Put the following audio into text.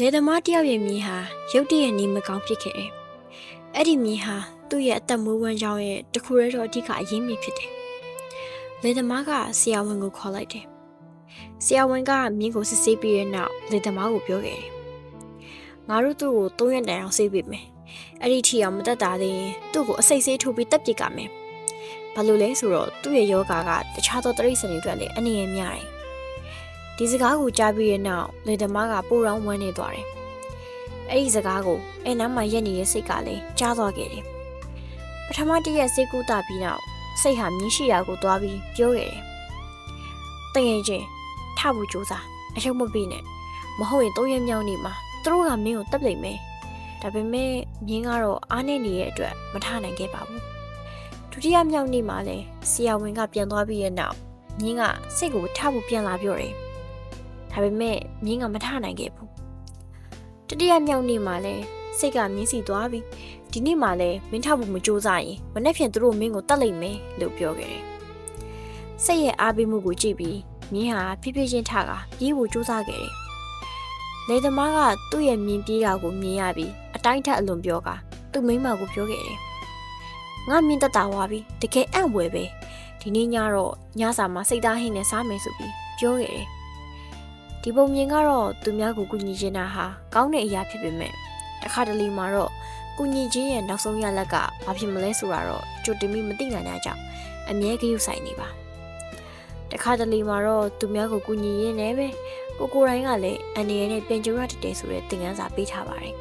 လေသမားတယောက်ရဲ့မြေဟာရုတ်တရက်နေမကောင်းဖြစ်ခဲ့တယ်။အဲ့ဒီမြေဟာသူ့ရဲ့အသက်မွေးဝမ်းကြောင်းရဲ့တစ်ခုတည်းတော့အဓိကအရင်းမြစ်ဖြစ်တယ်။လေသမားကဆရာဝန်ကိုခေါ်လိုက်တယ်။ဆရာဝန်ကမြင်းကိုစစ်ဆေးပြီးတဲ့နောက်လေသမားကိုပြောခဲ့တယ်။ငါတို့သူ့ကိုသုံးရက်တန်အောင်ဆေးပေးမယ်။အဲ့ဒီထီအောင်မတက်တာသေးရင်သူ့ကိုအစိတ်ဆေးထိုးပြီးတက်ပစ်ကမယ်။ဘာလို့လဲဆိုတော့သူ့ရဲ့ယောဂါကတခြားသောတရိတ်ဆန်တွေအတွက်လည်းအနေရများတယ်။ ဒီစကားကိုကြားပြီးတဲ့နောက်လေသမားကပိုရောင်းဝမ်းနေသွားတယ်။အဲ့ဒီစကားကိုအဲနားမှာရက်နေတဲ့စိတ်ကလည်းကြားသွားခဲ့တယ်။ပထမတည့်ရက်စိတ်ကူးတာပြီးနောက်စိတ်ဟာမြင်းရှိရာကိုသွားပြီးပြောခဲ့တယ်။တငယ်ချင်းထဖို့ကြိုးစားအရှုံးမပေးနဲ့မဟုတ်ရင်သုံးရက်မြောက်နေမှာသူတို့ကမင်းကိုတပ်လိုက်မယ်။ဒါပေမဲ့မြင်းကတော့အားနေနေတဲ့အတွက်မထနိုင်ခဲ့ပါဘူး။ဒုတိယမြောက်နေ့မှာလည်းဆရာဝန်ကပြန်သွားပြီးရဲ့နောက်မြင်းကစိတ်ကိုထဖို့ပြန်လာပြောတယ်။ ဒါပေမဲ့မြင်းကမထနိုင်ခဲ့ဘူး။တတိယမြောက်နေ့မှာလည်းစိတ်ကမြင်းစီသွားပြီးဒီနေ့မှလည်းမင်းထဖို့မကြိုးစားရင်မနေ့ဖြန်သူတို့မင်းကိုတတ်လိုက်မယ်လို့ပြောခဲ့တယ်။စိတ်ရဲ့အားပေးမှုကိုကြည့်ပြီးမြင်းဟာဖြည်းဖြည်းချင်းထကပြေးဖို့ကြိုးစားခဲ့တယ်။လေသမားကသူ့ရဲ့မြင်ပြေးတာကိုမြင်ရပြီးအတိုင်းထက်အလွန်ပြောကသူ့မိန်းမကိုပြောခဲ့တယ်။ငါမြင်တတ်တာဝါပြီတကယ်အံ့ဝယ်ပဲဒီနေ့ညတော့ညစာမှာစိတ်သားဟင်းနဲ့စားမယ်ဆိုပြီးပြောခဲ့တယ်။ ဒီပုံမြင်ကတော့သူများကိုကူညီချင်တာဟာကောင်းတဲ့အရာဖြစ်ပေမဲ့တစ်ခါတလေမှာတော့ကူညီခြင်းရဲ့နောက်ဆုံးရလက်ကဘာဖြစ်မလဲဆိုတာတော့ကြိုတင်ပြီးမသိနိုင်တာကြောင့်အမြဲဂရုစိုက်နေပါတခါတလေမှာတော့သူများကိုကူညီရင်းနဲ့ပဲကိုကိုယ်တိုင်းကလည်းအနေနဲ့ပြန်ကြရတတ်တယ်ဆိုတဲ့သင်ခန်းစာပေးထားပါတယ်